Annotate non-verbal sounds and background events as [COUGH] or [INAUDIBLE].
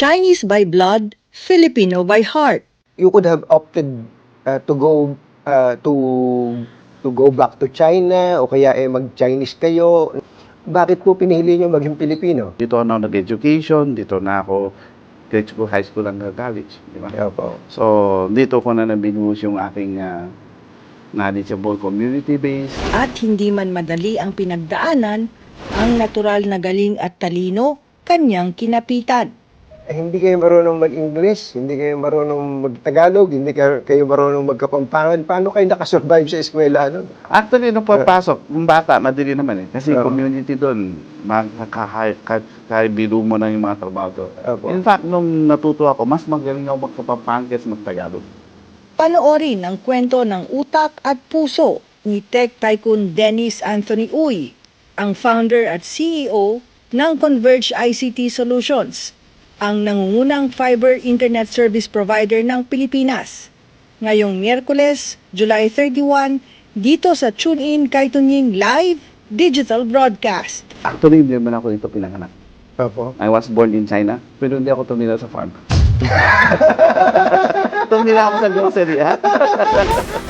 Chinese by blood, Filipino by heart. You could have opted uh, to go uh, to to go back to China o kaya eh mag-Chinese kayo. Bakit po pinili niyo maging Pilipino? Dito ako nag-education, dito na ako grade school, high school hanggang college. Di ba? Opo. So, dito ko na nabinuhos yung aking uh, knowledgeable community base. At hindi man madali ang pinagdaanan, ang natural na galing at talino, kanyang kinapitan. Eh, hindi kayo marunong mag-English, hindi kayo marunong mag-Tagalog, hindi kayo, kayo marunong magkapampangan. Paano kayo nakasurvive sa eskwela? No? Actually, nung papasok, yung bata, madali naman eh. Kasi Oo. community doon, makakabilu mo na yung mga trabaho doon. Opo. In fact, nung natuto ako, mas magaling ako magkapapangkes magtagalog. Panoorin ang kwento ng utak at puso ni Tech Tycoon Dennis Anthony Uy, ang founder at CEO ng Converge ICT Solutions, ang nangungunang fiber internet service provider ng Pilipinas. Ngayong Miyerkules, July 31, dito sa TuneIn kay Tunying Live Digital Broadcast. Actually, hindi naman ako dito pinanganak. Opo. I was born in China, pero hindi ako tumira sa farm. [LAUGHS] [LAUGHS] tumira ako sa grocery, ha? [LAUGHS]